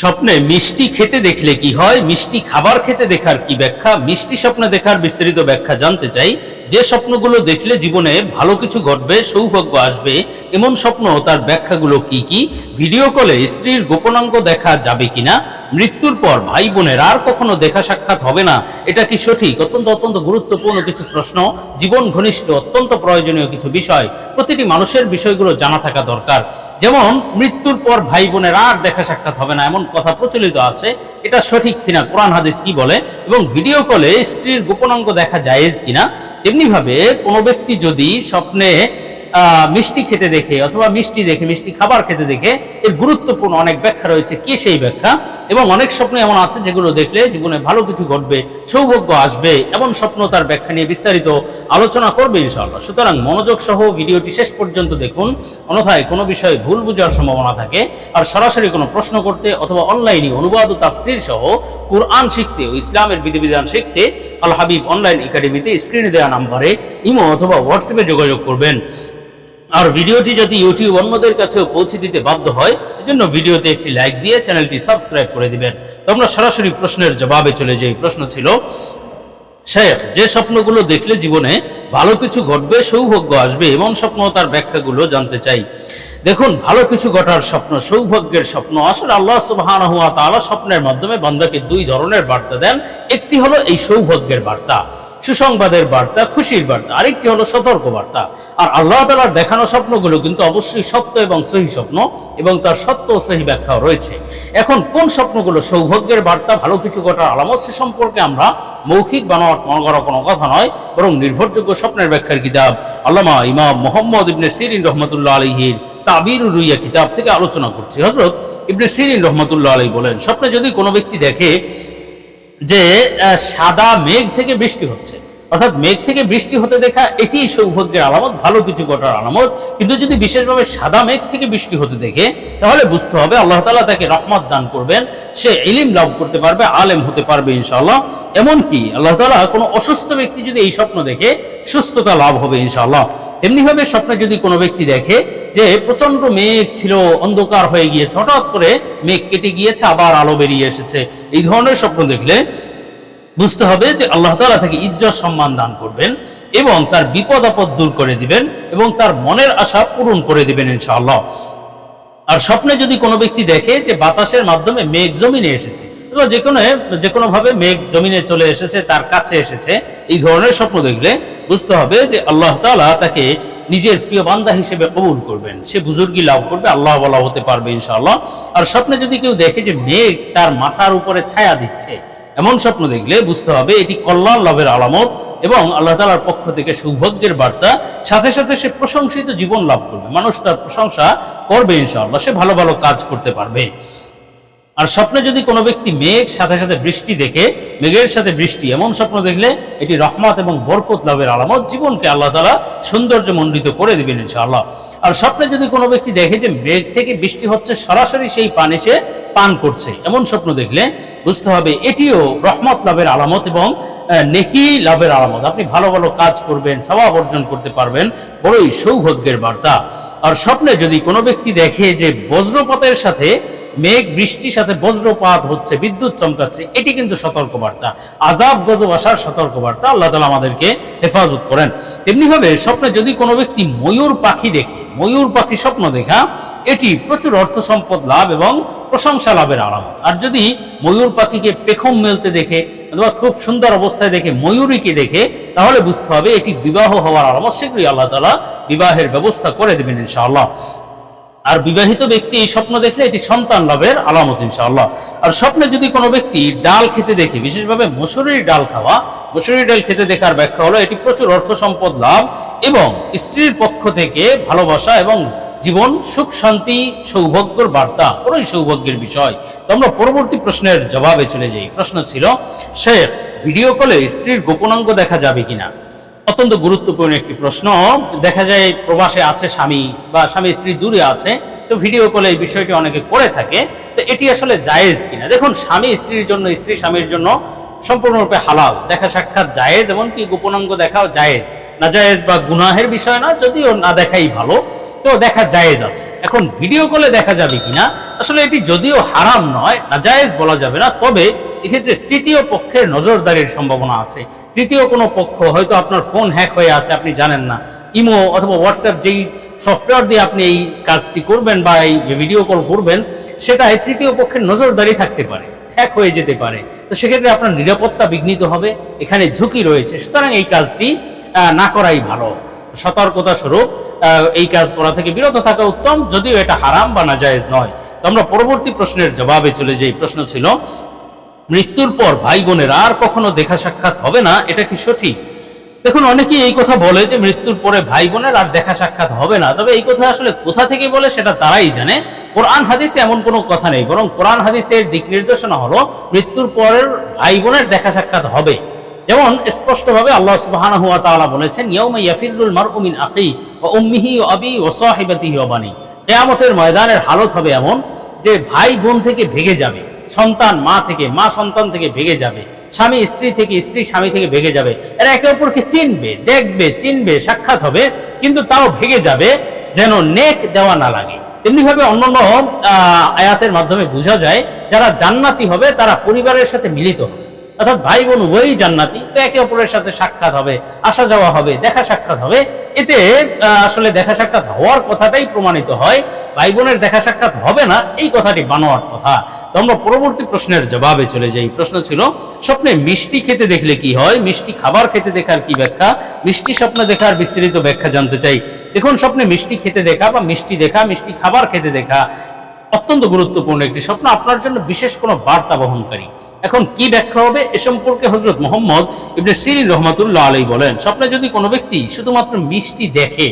স্বপ্নে মিষ্টি খেতে দেখলে কি হয়? মিষ্টি খাবার খেতে দেখার কি ব্যাখ্যা? মিষ্টি স্বপ্ন দেখার বিস্তারিত ব্যাখ্যা জানতে চাই। যে স্বপ্নগুলো দেখলে জীবনে ভালো কিছু ঘটবে, সৌভাগ্য আসবে, এমন স্বপ্ন, তার ব্যাখ্যাগুলো কি কি? ভিডিও কলে স্ত্রীর গোপনাঙ্গ দেখা যাবে কিনা? মৃত্যুর পর ভাই বোনের আর কখনো দেখা সাক্ষাৎ হবে না? এটা কি সঠিক? অত্যন্ত অত্যন্ত গুরুত্বপূর্ণ কিছু প্রশ্ন। জীবন ঘনিষ্ঠ, অত্যন্ত প্রয়োজনীয় কিছু বিষয়। প্রতিটি মানুষের বিষয়গুলো জানা থাকা দরকার। যেমন, মৃত্যুর পর ভাই বোনের আর দেখা সাক্ষাৎ হবে না, এমন কথা প্রচলিত আছে। এটা সঠিক কিনা? কোরআন হাদিস কি বলে? এবং ভিডিও কলে স্ত্রীর গোপনাঙ্গ দেখা জায়েজ কিনা? তেমনিভাবে কোনো ব্যক্তি যদি স্বপ্নে মিষ্টি খেতে দেখে অথবা মিষ্টি দেখে, মিষ্টি খাবার খেতে দেখে এর গুরুত্বপূর্ণ অনেক ব্যাখ্যা রয়েছে। কি সেই ব্যাখ্যা? এবং অনেক স্বপ্ন এমন আছে যেগুলো দেখলে জীবনে ভালো কিছু ঘটবে, সৌভাগ্য আসবে, এমন স্বপ্ন তার ব্যাখ্যা নিয়ে বিস্তারিত আলোচনা করবে ইনশাআল্লাহ। সুতরাং মনোযোগ সহ ভিডিওটি শেষ পর্যন্ত দেখুন। অন্যথায় কোনো বিষয়ে ভুল বোঝার সম্ভাবনা থাকে। আর সরাসরি কোনো প্রশ্ন করতে অথবা অনলাইনে অনুবাদ ও তাফসির সহ কুরআন শিখতে ও ইসলামের বিধিবিধান শিখতে আল হাবিব অনলাইন একাডেমিতে স্ক্রিনে দেওয়া নাম্বারে ইমো অথবা হোয়াটসঅ্যাপে যোগাযোগ করবেন। আর ভিডিওটি যদি ইউটিউব অন্যদের কাছেও পৌঁছে দিতে বাধ্য হয়, এজন্য ভিডিওতে একটি লাইক দিয়ে চ্যানেলটি সাবস্ক্রাইব করে দিবেন। তো আমরা সরাসরি প্রশ্নের জবাবে চলে যাই। প্রশ্ন ছিল, শেখ, যে স্বপ্নগুলো দেখলে জীবনে ভালো কিছু ঘটবে, সৌভাগ্য আসবে, এমন স্বপ্ন তার ব্যাখ্যাগুলো জানতে চাই। দেখুন, ভালো কিছু ঘটার স্বপ্ন, সৌভাগ্যের স্বপ্ন, আসলে আল্লাহ সুবহানাহু ওয়া তাআলা স্বপ্নের মাধ্যমে বান্দাকে দুই ধরনের বার্তা দেন। একটি হলো এই সৌভাগ্যের বার্তা। সুসংবাদের বার্তা, খুশির বার্তা, আরেকটি হলো সতর্ক বার্তা আর আল্লাহ তালার দেখানো স্বপ্নগুলো কিন্তু অবশ্যই সত্য এবং সহি স্বপ্ন এবং তার সত্য ও সহি ব্যাখ্যাও রয়েছে। এখন কোন স্বপ্নগুলো সৌভাগ্যের বার্তা, ভালো কিছু ঘটার আলামত, সে সম্পর্কে আমরা মৌখিক বানোয়াট মনে করা কোনো কথা নয়, বরং নির্ভরযোগ্য স্বপ্নের ব্যাখ্যার কিতাব আল্লামা ইমাম মোহাম্মদ ইবনে সিরিন রহমতুল্লাহ আলহির তাবির রুইয়া কিতাব থেকে আলোচনা করছি। হজরত ইবনে সিরিন রহমতুল্লাহ আলী বলেন, স্বপ্নে যদি কোনো ব্যক্তি দেখে যে সাদা মেঘ থেকে বৃষ্টি হচ্ছে। অর্থাৎ মেঘ থেকে বৃষ্টি হতে দেখা এটি সৌভাগ্যের আলামত, ভালো কিছু ঘটার আলামত। কিন্তু যদি বিশেষভাবে সাদা মেঘ থেকে বৃষ্টি হতে দেখে, তাহলে বুঝতে হবে আল্লাহ তালা তাকে রহমত দান করবেন। সে ইলিম লাভ করতে পারবে, আলেম হতে পারবে ইনশাআল্লাহ। এমনকি আল্লাহ তালা কোনো অসুস্থ ব্যক্তি যদি এই স্বপ্ন দেখে, সুস্থতা লাভ হবে ইনশাআল্লাহ। তেমনিভাবে স্বপ্নে যদি কোনো ব্যক্তি দেখে যে প্রচণ্ড মেঘ ছিল, অন্ধকার হয়ে গিয়েছে, হঠাৎ করে মেঘ কেটে গিয়েছে, আবার আলো বেরিয়ে এসেছে, এই ধরনের স্বপ্ন দেখলে বুঝতে হবে যে আল্লাহ তাআলা তাকে ইজ্জত সম্মান দান করবেন এবং তার বিপদ আপদ দূর করে দিবেন এবং তার মনের আশা পূরণ করে দিবেন ইনশাআল্লাহ। আর স্বপ্নে যদি কোনো ব্যক্তি দেখে যে বাতাসের মাধ্যমে মেঘ জমিনে এসেছে অথবা যে কোনো যে কোনো ভাবে মেঘ জমিনে চলে এসেছে, তার কাছে এসেছে, এই ধরনের স্বপ্ন দেখলে বুঝতে হবে যে আল্লাহ তাআলা তাকে নিজের প্রিয় বান্দা হিসেবে কবুল করবেন। সে বুজুর্গি লাভ করবে, আল্লাহ বলা হতে পারবে ইনশাআল্লাহ। আর স্বপ্নে যদি কেউ দেখে যে মেঘ তার মাথার উপরে ছায়া দিচ্ছে এমন স্বপ্ন দেখলে বুঝতে হবে এটি কল্যাণ লাভের আলামত এবং আল্লাহ তালার পক্ষ থেকে সৌভাগ্যের বার্তা। সাথে সাথে সে প্রশংসিত জীবন লাভ করবে। মানুষ তার প্রশংসা করবে ইনশাআল্লাহ। সে ভালো ভালো কাজ করতে পারবে। আর স্বপ্নে যদি কোনো ব্যক্তি মেঘ সাথে সাথে বৃষ্টি দেখে, মেঘের সাথে বৃষ্টি এমন স্বপ্ন দেখলে এটি রহমত এবং বরকত লাভের আলামত জীবনকে আল্লাহ তালা সৌন্দর্য মণ্ডিত করে দিবেন ইনশাআল্লাহ। আর স্বপ্নে যদি কোনো ব্যক্তি দেখে যে মেঘ থেকে বৃষ্টি হচ্ছে, সরাসরি সেই পানি সে পান করছে, এমন স্বপ্ন দেখলে বুঝতে হবে এটিও রহমত লাভের আলামত এবং নেকি লাভের আলামত। আপনি ভালো ভালো কাজ করবেন সবাব অর্জন করতে পারবেন, বড়ই সৌভাগ্যের বার্তা। আর স্বপ্নে যদি কোনো ব্যক্তি দেখে যে বজ্রপাতের সাথে মেঘ বৃষ্টির সাথে বজ্রপাত হচ্ছে, বিদ্যুৎ চমকাচ্ছে, এটি কিন্তু সতর্কবার্তা। আজাব, গজব আসার সতর্কবার্তা আল্লাহ তালা আমাদেরকে হেফাজত করেন। তেমনিভাবে স্বপ্নে যদি কোনো ব্যক্তি ময়ূর পাখি দেখে, ময়ূর পাখি স্বপ্ন দেখা, এটি প্রচুর অর্থ সম্পদ, লাভ এবং প্রশংসা লাভের আলামত। আর যদি ময়ূর পাখিকে পেখম মেলতে দেখে অথবা খুব সুন্দর অবস্থায় দেখে, ময়ূরীকে দেখে, তাহলে বুঝতে হবে এটি বিবাহ হওয়ার আলামত, শীঘ্রই আল্লাহ তালা বিবাহের ব্যবস্থা করে দেবেন ইনশাআল্লাহ। আর বিবাহিত ব্যক্তি এই স্বপ্ন দেখলে এটি সন্তান লাভের আলামত, ইনশাআল্লাহ। আর স্বপ্নে যদি কোনো ব্যক্তি ডাল খেতে দেখে, বিশেষভাবে মসুরির ডাল খাওয়া, মসুরির ডাল খেতে দেখার ব্যাখ্যা হলো, এটি প্রচুর অর্থ সম্পদ লাভ এবং স্ত্রীর পক্ষ থেকে ভালোবাসা এবং জীবন সুখ, শান্তি, সৌভাগ্যর বার্তা, পুরোই সৌভাগ্যের বিষয়। তো আমরা পরবর্তী প্রশ্নের জবাবে চলে যাই। প্রশ্ন ছিল, শেখ ভিডিও কলে স্ত্রীর গোপনাঙ্গ দেখা যাবে কিনা? অত্যন্ত গুরুত্বপূর্ণ একটি প্রশ্ন। দেখা যায় প্রবাসে আছে স্বামী বা স্বামী স্ত্রী দূরে আছে, তো ভিডিও কলে এই বিষয়টি অনেকে করে থাকে। তো এটি আসলে জায়েজ কিনা? দেখুন, স্বামী স্ত্রীর জন্য, স্ত্রী স্বামীর জন্য সম্পূর্ণরূপে হালাল। দেখা সাক্ষাৎ জায়েজ, এমনকি গোপনাঙ্গ দেখাও জায়েজ। নাজায়েজ বা গুনাহের বিষয় না, যদিও না দেখাই ভালো, তো দেখা জায়েজ আছে। এখন ভিডিও কলে দেখা যাবে কিনা, আসলে এটি যদিও হারাম নয়, নাজায়েজ বলা যাবে না, তবে এক্ষেত্রে তৃতীয় পক্ষের নজরদারির সম্ভাবনা আছে। তৃতীয় কোনো পক্ষ, হয়তো আপনার ফোন হ্যাক হয়ে আছে, আপনি জানেন না। ইমো অথবা হোয়াটসঅ্যাপ যেই সফটওয়্যার দিয়ে আপনি এই কাজটি করবেন বা এই ভিডিও কল করবেন, সেটায় তৃতীয় পক্ষের নজরদারি থাকতে পারে হ্যাক হয়ে যেতে পারে। তো সেক্ষেত্রে আপনার নিরাপত্তা বিঘ্নিত হবে, এখানে ঝুঁকি রয়েছে। সুতরাং এই কাজটি না করাই ভালো। সতর্কতা স্বরূপ এই কাজ করা থেকে বিরত থাকা উত্তম, যদিও এটা হারাম বা নাজায়েজ নয়। তো আমরা পরবর্তী প্রশ্নের জবাবে চলে যাই। প্রশ্ন ছিল, মৃত্যুর পর ভাই বোনের আর কখনো দেখা সাক্ষাৎ হবে না? এটা কি সঠিক? দেখুন, অনেকেই এই কথা বলে যে মৃত্যুর পরে ভাই বোনের আর দেখা সাক্ষাৎ হবে না। তবে এই কথা আসলে কোথা থেকে বলে সেটা তারাই জানে। কোরআন হাদিসে এমন কোনো কথা নেই। বরং কোরআন হাদিসের দিক নির্দেশনা হলো, মৃত্যুর পরের ভাই বোনের দেখা সাক্ষাৎ হবে। যেমন স্পষ্টভাবে আল্লাহ তাআলা বলেছেন কিয়ামতের ময়দানের হালত হবে এমন যে ভাই বোন থেকে ভেগে যাবে সন্তান মা থেকে মা সন্তান থেকে ভেগে যাবে স্বামী স্ত্রী থেকে স্ত্রী স্বামী থেকে ভেগে যাবে। এরা একে অপরকে চিনবে দেখবে চিনবে সাক্ষাৎ হবে কিন্তু তাও ভেগে যাবে যেন নেক দেওয়া না লাগে। তেমনিভাবে অন্যান্য আহ, আয়াতের মাধ্যমে বোঝা যায় যারা জান্নাতি হবে তারা পরিবারের সাথে মিলিত হবে। অর্থাৎ ভাই বোন উভয়ই জান্নাতি, তো একে অপরের সাথে সাক্ষাৎ হবে, আসা যাওয়া হবে, দেখা সাক্ষাৎ হবে। এতে আসলে দেখা সাক্ষাৎ হওয়ার কথাটাই প্রমাণিত হয়। ভাই বোনের দেখা সাক্ষাৎ হবে না, এই কথাটি বানোয়ার কথা। তো আমরা পরবর্তী প্রশ্নের জবাবে চলে যাই। প্রশ্ন ছিল, স্বপ্নে মিষ্টি খেতে দেখলে কি হয়? মিষ্টি খাবার খেতে দেখার কি ব্যাখ্যা? মিষ্টি স্বপ্ন দেখার বিস্তৃত ব্যাখ্যা জানতে চাই। দেখুন, স্বপ্নে মিষ্টি খেতে দেখা বা মিষ্টি দেখা, মিষ্টি খাবার খেতে দেখা অত্যন্ত গুরুত্বপূর্ণ একটি স্বপ্ন। আপনার জন্য বিশেষ কোনো বার্তা বহনকারী। এখন কি ব্যাখ্যা হবে? এ সম্পর্কে হজরত মোহাম্মদ ইবনে সিরিন রহমাতুল্লাহ আলাই বলেন, স্বপ্নে যদি কোনো ব্যক্তি শুধুমাত্র মিষ্টি দেখে,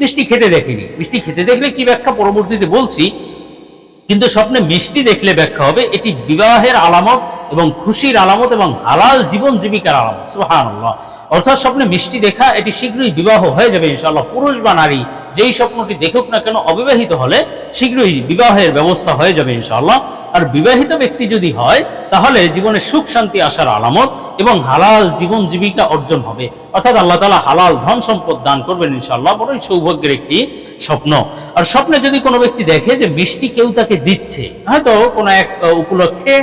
মিষ্টি খেতে দেখেনি, মিষ্টি খেতে দেখলে কি ব্যাখ্যা পরবর্তীতে বলছি, কিন্তু স্বপ্নে মিষ্টি দেখলে ব্যাখ্যা হবে, এটি বিবাহের আলামত এবং খুশির আলামত এবং হালাল জীবন জীবিকার আলামত। সুবহানাল্লাহ। অর্থাৎ স্বপ্নে মিষ্টি দেখা, এটি শীঘ্রই বিবাহ হয়ে যাবে ইনশাআল্লাহ। পুরুষ বা নারী, যেই স্বপ্নটি দেখুক না কেন, অবিবাহিত হলে শীঘ্রই বিবাহের ব্যবস্থা হয়ে যাবে ইনশাআল্লাহ। আর বিবাহিত ব্যক্তি যদি হয়, তাহলে জীবনে সুখ, শান্তি আসার আলামত এবং হালাল জীবন জীবিকা অর্জন হবে। অর্থাৎ আল্লাহ তালা হালাল ধন সম্পদ দান করবেন ইনশাআল্লাহ, বড়ই সৌভাগ্যের একটি স্বপ্ন। আর স্বপ্নে যদি কোনো ব্যক্তি দেখে যে মিষ্টি কেউ তাকে দিচ্ছে, হয়তো কোনো এক উপলক্ষে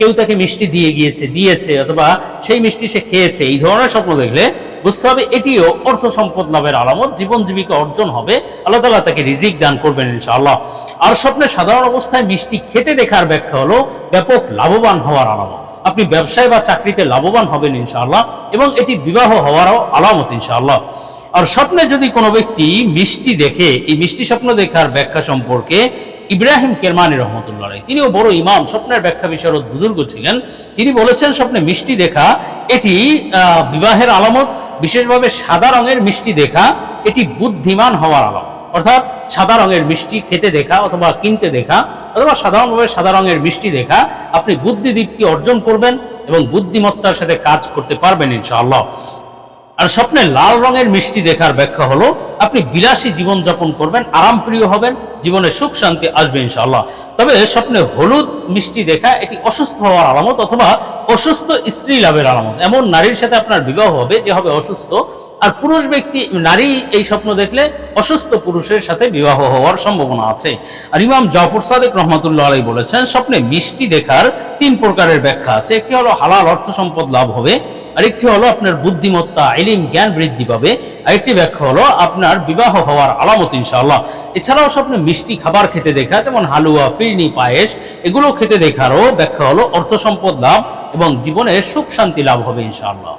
কেউ তাকে মিষ্টি দিয়ে গিয়েছে, দিয়েছে, অথবা সেই মিষ্টি সে খেয়েছে, এই ধরনের স্বপ্ন দেখলে বুঝতে হবে এটিও অর্থ সম্পদ লাভের আলামত, জীবন জীবিকা অর্জন হবে, আল্লাহ তালা তাকে রিজিক দান করবেন ইনশাআল্লাহ। আর স্বপ্নে সাধারণ অবস্থায় মিষ্টি খেতে দেখার ব্যাখ্যা হলো ব্যাপক লাভবান হওয়ার আলামত। আপনি ব্যবসায় বা চাকরিতে লাভবান হবেন ইনশাআল্লাহ এবং এটি বিবাহ হওয়ারও আলামত ইনশাআল্লাহ। আর স্বপ্নে যদি কোনো ব্যক্তি মিষ্টি দেখে, এই মিষ্টি স্বপ্ন দেখার ব্যাখ্যা সম্পর্কে ইব্রাহিম কেরমানি রহমতুল্লাহ তিনিও বড় ইমাম, স্বপ্নের ব্যাখ্যা বিশারদ বুজুর্গ ছিলেন। তিনি বলেছেন, স্বপ্নে মিষ্টি দেখা, এটি বিবাহের আলামত, বিশেষভাবে সাদা রঙের মিষ্টি দেখা, এটি বুদ্ধিমান হওয়ার আলামত। অর্থাৎ সাদা রঙের মিষ্টি খেতে দেখা অথবা কিনতে দেখা, অথবা সাধারণভাবে সাদা রঙের মিষ্টি দেখা, আপনি বুদ্ধিদীপ্তি অর্জন করবেন এবং বুদ্ধিমত্তার সাথে কাজ করতে পারবেন ইনশাআল্লাহ। আর স্বপ্নে লাল রঙের মিষ্টি দেখার ব্যাখ্যা হলো, আপনি বিলাসী জীবন যাপন করবেন, আরামপ্রিয় হবেন, জীবনে সুখ শান্তি আসবে ইনশাআল্লাহ। তবে স্বপ্নে হলুদ মিষ্টি দেখা এটি অসুস্থ হওয়ার আলামত অথবা অসুস্থ স্ত্রী লাভের আলামত। এমন নারীর সাথে আপনার বিবাহ হবে যে হবে অসুস্থ, আর পুরুষ ব্যক্তি, নারী এই স্বপ্ন দেখলে অসুস্থ পুরুষের সাথে বিবাহ হওয়ার সম্ভাবনা আছে। আর ইমাম জাফর সাদেক রহমতুল্লাহ আলাই বলেছেন, স্বপ্নে মিষ্টি দেখার তিন প্রকারের ব্যাখ্যা আছে। একটি হলো হালাল অর্থ সম্পদ লাভ হবে আরেকটি হলো আপনার বুদ্ধিমত্তা, ইলিম, জ্ঞান বৃদ্ধি পাবে। আরেকটি ব্যাখ্যা হলো আপনার বিবাহ হওয়ার আলামত ইনশাআল্লাহ। এছাড়াও স্বপ্নে মিষ্টি খাবার খেতে দেখা, যেমন হালুয়া ফিরনি পায়েস, এগুলো খেতে দেখারও ব্যাখ্যা হলো অর্থ সম্পদ লাভ এবং জীবনে সুখ শান্তি লাভ হবে ইনশাআল্লাহ।